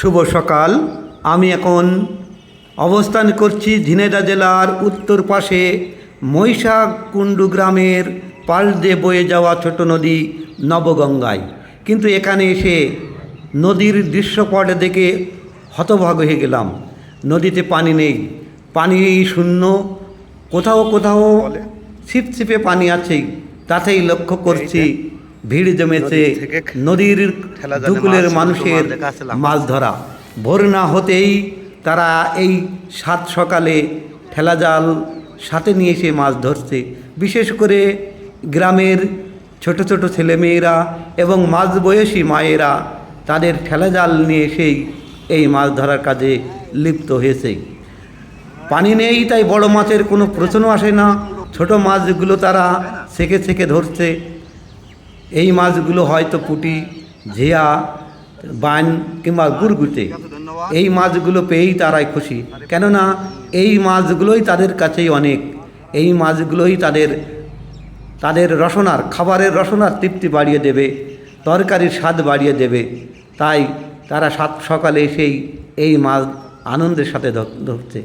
শুভ সকাল। আমি এখন অবস্থান করছি ঝিনেদা জেলার উত্তর পাশে মহিষাকুণ্ডু গ্রামের পাশ দিয়ে বয়ে যাওয়া ছোট নদী নবগঙ্গায়। কিন্তু এখানে এসে নদীর দৃশ্যপট দেখে হতভাগ হয়ে গেলাম। নদীতে পানি নেই। পানি শূন্য। কোথাও কোথাও ছিপছিপে পানি আছে। তাতেই লক্ষ্য করছি ভিড় জমেছে নদীর দুকুলের মানুষের মাছ ধরা। ভোর না হতেই তারা এই সাত সকালে ঠেলা জাল সাথে নিয়ে এসে মাছ ধরছে। বিশেষ করে গ্রামের ছোট ছোট ছেলেমেয়েরা এবং মাঝ বয়সী মায়েরা তাদের ঠেলা জাল নিয়ে এসেই এই মাছ ধরার কাজে লিপ্ত হয়েছে। পানি নেই তাই বড় মাছের কোনো প্রশ্ন আসে না। ছোট মাছগুলো তারা ছেঁকে ছেঁকে ধরছে। এই মাছগুলো হয়তো পুঁটি, ঝিয়া, বান কিংবা গুড়গুটে এই মাছগুলো পেয়েই তারাই খুশি। কেননা এই মাছগুলোই তাদের কাছেই অনেক। এই মাছগুলোই তাদের তাদের রসনার, খাবারের রসনার তৃপ্তি বাড়িয়ে দেবে, তরকারির স্বাদ বাড়িয়ে দেবে। তাই তারা সাত সকালে এসেই এই মাছ আনন্দের সাথে ধর- ধরছে।